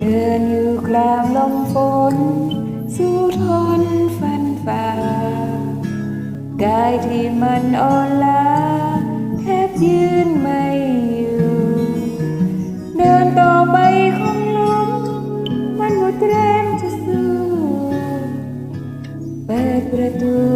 เดินอยู่กลางลมฝน สู้ทนฟันฝ่ากายที่มันอ่อนล้าแทบยืนไม่อยู่ เดินต่อไปคงล้มมันหมดแรงจะสู้ เปิดประตู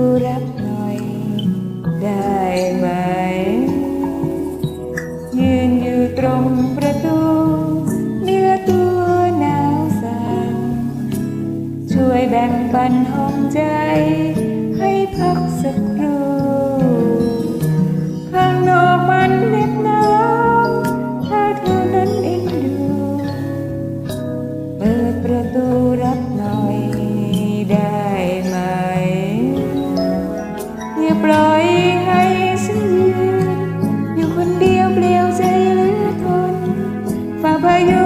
ช่วยแบ่งปันห้องใจ ให้พักสักครู่ข้างนอกมันเหน็บหนาวถ้าเธอนั้นเอ็นดู เปิดประตูรับหน่อยได้ไหม อย่าปล่อยให้ฉันยืนอยู่คนเดียวเปลี่ยวใจเหลือทนฝ่าพายุ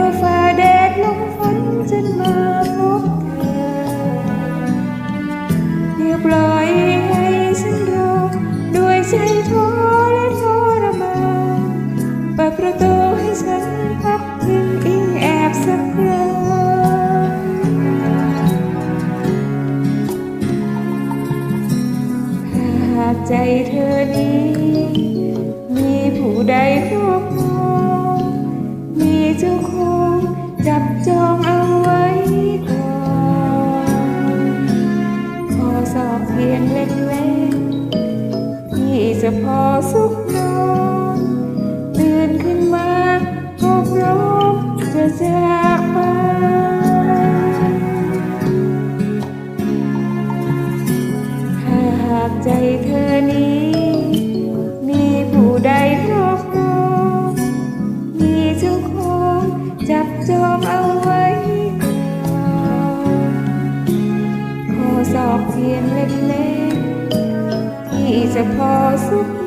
ปล่อยให้ฉันรอด้วยใจท้อและทรมานเปิดประตูให้ฉันพักพิงอิงแอบสักครั้งถ้าหากใจเธอนี้ มีผู้ใดครอบครองมีเจ้าของ จะพอสุขนอนตื่นขึ้นมาก็ร้อมจะจากไปถ้าหากใจเธอนี้ มีผู้ใดครอบครองมีเจ้าของจับจองเอาไว้ก่อนขอสอบเพียงเล็ก impossible.